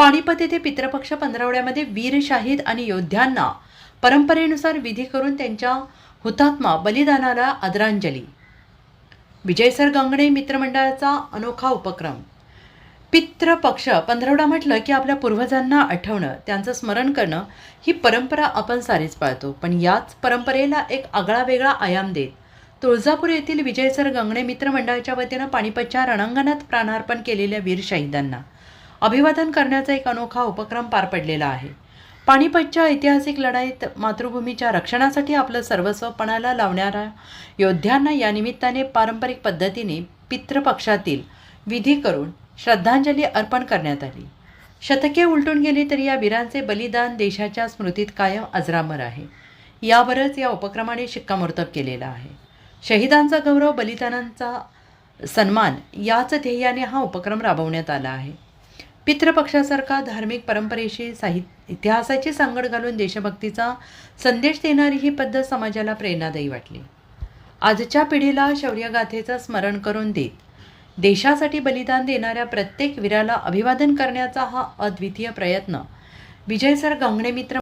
पानिपत येथे पितृपक्ष पंधरावड्यामध्ये वीर शाहीद आणि योद्ध्यांना परंपरेनुसार विधी करून त्यांच्या हुतात्मा बलिदानाला आदरांजली. विजयसर गंगणे मित्रमंडळाचा अनोखा उपक्रम. पितृपक्ष पंधरवडा म्हटलं की आपल्या पूर्वजांना आठवणं त्यांचं स्मरण करणं ही परंपरा आपण सारीच पाळतो. पण याच परंपरेला एक आगळा वेगळा आयाम देत तुळजापूर येथील विजयसर गंगणे मित्रमंडळाच्या वतीनं पानिपतच्या रणांगणात प्राणार्पण केलेल्या वीर शहीदांना अभिवादन करण्याचा एक अनोखा उपक्रम पार पडलेला आहे. पानिपतच्या ऐतिहासिक लढाईत मातृभूमीच्या रक्षणासाठी आपलं सर्वस्व पणाला लावणाऱ्या योद्ध्यांना या निमित्ताने पारंपरिक पद्धतीने पितृपक्षातील विधी करून श्रद्धांजली अर्पण करण्यात आली. शतके उलटून गेली तरी या वीरांचे बलिदान देशाच्या स्मृतीत कायम अजरामर आहे. यावरच या उपक्रमाने शिक्कामोर्तब केलेला आहे. शहीदांचा गौरव बलिदानांचा सन्मान याच ध्येयाने हा उपक्रम राबवण्यात आला आहे. पितृपक्षासारखा धार्मिक परंपरेशी साहित्य इतिहासाची सांगड घालून देशभक्तीचा संदेश देणारी ही पद्धत समाजाला प्रेरणादायी वाटली. आजच्या पिढीला शौर्यगाथेचं स्मरण करून देत देशासाठी बलिदान देणाऱ्या प्रत्येक वीराला अभिवादन करण्याचा हा अद्वितीय प्रयत्न विजयसर गंगणे मित्र